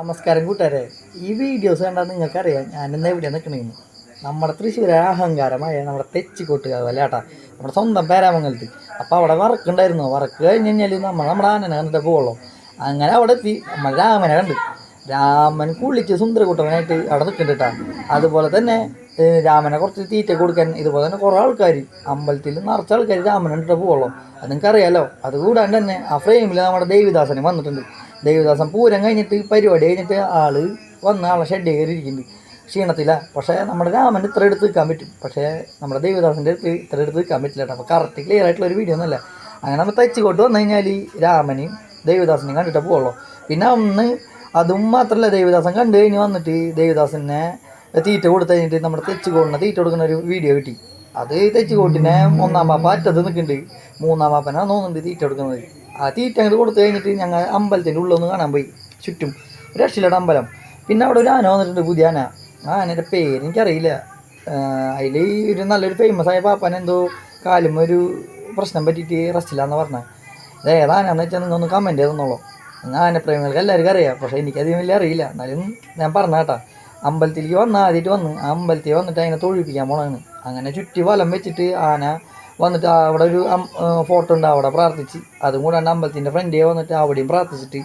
നമസ്കാരം കൂട്ടുകാരെ. ഈ വീഡിയോസ് കണ്ടാൽ നിങ്ങൾക്കറിയാം ഞാനിന്ന് എവിടെയാണ് നിൽക്കണമെന്ന് നമ്മുടെ തൃശ്ശൂരെ അഹങ്കാരമായ നമ്മുടെ തെച്ചിക്കോട്ടുകാർ അല്ലാട്ടാ നമ്മുടെ സ്വന്തം പേരാമംഗലത്ത്. അപ്പോൾ അവിടെ വറക്കുണ്ടായിരുന്നു വറക്ക് കഴിഞ്ഞ് കഴിഞ്ഞാൽ നമ്മൾ നമ്മുടെ ആനനെ കണ്ടിട്ട് പോകുള്ളൂ അങ്ങനെ അവിടെ എത്തി. നമ്മൾ രാമനെ കണ്ട്. രാമൻ കുളിച്ച് സുന്ദരകുട്ടവനായിട്ട് അവിടെ നിൽക്കുന്നുണ്ട് അതുപോലെ തന്നെ രാമനെ കുറച്ച് തീറ്റ കൊടുക്കാൻ ഇതുപോലെ തന്നെ കുറേ ആൾക്കാർ അമ്പലത്തിൽ നിറച്ച ആൾക്കാർ രാമനെ കണ്ടിട്ട് പോകുള്ളൂ അത് നിങ്ങൾക്കറിയാലോ. അതുകൂടാണ്ട് തന്നെ ആ ഫ്രെയിമിൽ നമ്മുടെ ദേവിദാസനെ വന്നിട്ടുണ്ട്. ദേവിദാസൻ പൂരം കഴിഞ്ഞിട്ട് പരിപാടി കഴിഞ്ഞിട്ട് ആൾ വന്ന് ആളെ ഷെഡ് കയറിയിരിക്കുന്നു ക്ഷീണത്തില്ല പക്ഷേ നമ്മുടെ രാമന് ഇത്ര എടുത്ത് നിൽക്കാൻ പറ്റും. പക്ഷേ നമ്മുടെ ദേവദാസിന്റെ അടുത്ത് ഇത്ര എടുത്ത് നിൽക്കാൻ പറ്റില്ല കേട്ടോ. അപ്പോൾ കറക്റ്റ് ക്ലിയർ ആയിട്ടുള്ള ഒരു വീഡിയോ ഒന്നുമല്ല. അങ്ങനെ നമ്മൾ തച്ചുകൊണ്ട് വന്നു കഴിഞ്ഞാൽ രാമനെയും ദേവദാസിനെയും കണ്ടിട്ട് പോകുള്ളൂ പിന്നെ ഒന്ന് അതും മാത്രമല്ല ദേവദാസൻ കണ്ടു കഴിഞ്ഞ് വന്നിട്ട് ദേവദാസിനെ തീറ്റ കൊടുത്തു കഴിഞ്ഞിട്ട് നമ്മുടെ തെച്ചുകോടിനെ തീറ്റ കൊടുക്കുന്ന ഒരു വീഡിയോ കിട്ടി. അത് തെച്ചുകോട്ടിനെ ഒന്നാം പാപ്പ അറ്റത്ത് നിൽക്കുന്നുണ്ട്. മൂന്നാം പാപ്പനാണ് തോന്നുന്നുണ്ട് തീറ്റ കൊടുക്കുന്നത്. ആ തീറ്റ അങ്ങോട്ട് കൊടുത്തു കഴിഞ്ഞിട്ട് ഞങ്ങൾ അമ്പലത്തിന്റെ ഉള്ളൊന്ന് കാണാൻ പോയി ചുറ്റും. ഒരു അമ്പലം. പിന്നെ അവിടെ ഒരു ആന വന്നിട്ടുണ്ട് പുതിയ ആന. ആ ആനയുടെ പേര് എനിക്കറിയില്ല. അതിൽ ഒരു നല്ലൊരു ഫേമസ് ആയ പാപ്പൻ എന്തോ കാലും ഒരു പ്രശ്നം പറ്റിയിട്ട് റസ്റ്റിലാന്ന് പറഞ്ഞത് ഇത് ഏതാനാന്ന് വെച്ചാൽ നിങ്ങൾ ഒന്ന് കമന്റ് ചെയ്തെന്നുള്ളൂ ആന ആനപ്രേമികൾക്ക് എല്ലാവർക്കും അറിയാം. പക്ഷേ എനിക്കധികം വലിയ അറിയില്ല. എന്നാലും ഞാൻ പറഞ്ഞ കേട്ടാ. അമ്പലത്തിലേക്ക് വന്ന് ആദ്യമായിട്ട് വന്ന്. അമ്പലത്തിൽ വന്നിട്ട് അതിനെ തൊഴിപ്പിക്കാൻ പോണാണ്. അങ്ങനെ ചുറ്റി വലം വെച്ചിട്ട് ആന വന്നിട്ട് അവിടെ ഒരു ഫോട്ടോ ഉണ്ട് അവിടെ പ്രാർത്ഥിച്ച്. അതും കൂടാണ്ട് അമ്പലത്തിന്റെ ഫ്രണ്ടിയെ വന്നിട്ട് അവിടെയും പ്രാർത്ഥിച്ചിട്ട്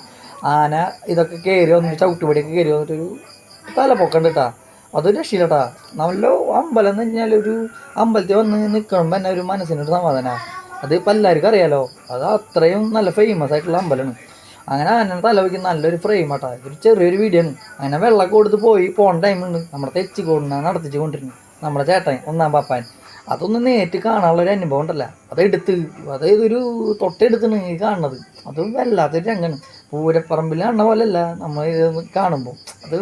ആന ഇതൊക്കെ കയറി വന്നിട്ട് ചവിട്ടുപടിയൊക്കെ കയറി വന്നിട്ട് ഒരു തലപ്പൊക്കണ്ട് കേട്ടാ അതൊരു രക്ഷയില്ലട്ടാ നല്ല അമ്പലം എന്ന് കഴിഞ്ഞാൽ ഒരു അമ്പലത്തിൽ വന്ന് നിൽക്കുമ്പോൾ തന്നെ ഒരു മനസ്സിനൊരു സമാധാനമാണ് അത് ഇപ്പം എല്ലാവർക്കും അറിയാലോ. അത് അത്രയും നല്ല ഫേമസ് ആയിട്ടുള്ള അമ്പലമാണ്. അങ്ങനെ ആന തല തലവയ്ക്ക് നല്ലൊരു ഫ്രെയിം ആട്ടാ ഇതൊരു ചെറിയൊരു വീഡിയോ ആണ്. അങ്ങനെ വെള്ളമൊക്കെ കൊടുത്ത് പോയി പോകേണ്ട ടൈമുണ്ട് നമ്മുടെ തെച്ചിക്കോടിനാണ് നടത്തിച്ച് കൊണ്ടിരുന്നത്. നമ്മുടെ ചേട്ടൻ ഒന്നാം പാപ്പാൻ. അതൊന്ന് നേരിട്ട് കാണാനുള്ള ഒരു അനുഭവം ഉണ്ടല്ല. അതെടുത്ത് അതായത് ഒരു തൊട്ടെടുത്തിന് കാണുന്നത്. അത് വല്ലാത്തൊരു രംഗമാണ്. പൂരപ്പറമ്പിൽ കാണുന്ന പോലെയല്ല നമ്മൾ കാണുമ്പോൾ അത്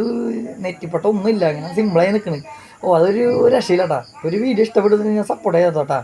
നെറ്റിപ്പട്ട ഒന്നുമില്ല ഇങ്ങനെ സിമ്പിളായി നിൽക്കണ് ഓ അതൊരു രക്ഷയില്ലാട്ടാ. ഒരു വീഡിയോ ഇഷ്ടപ്പെടുന്നത് ഞാൻ സപ്പോർട്ട് ചെയ്തോട്ടാ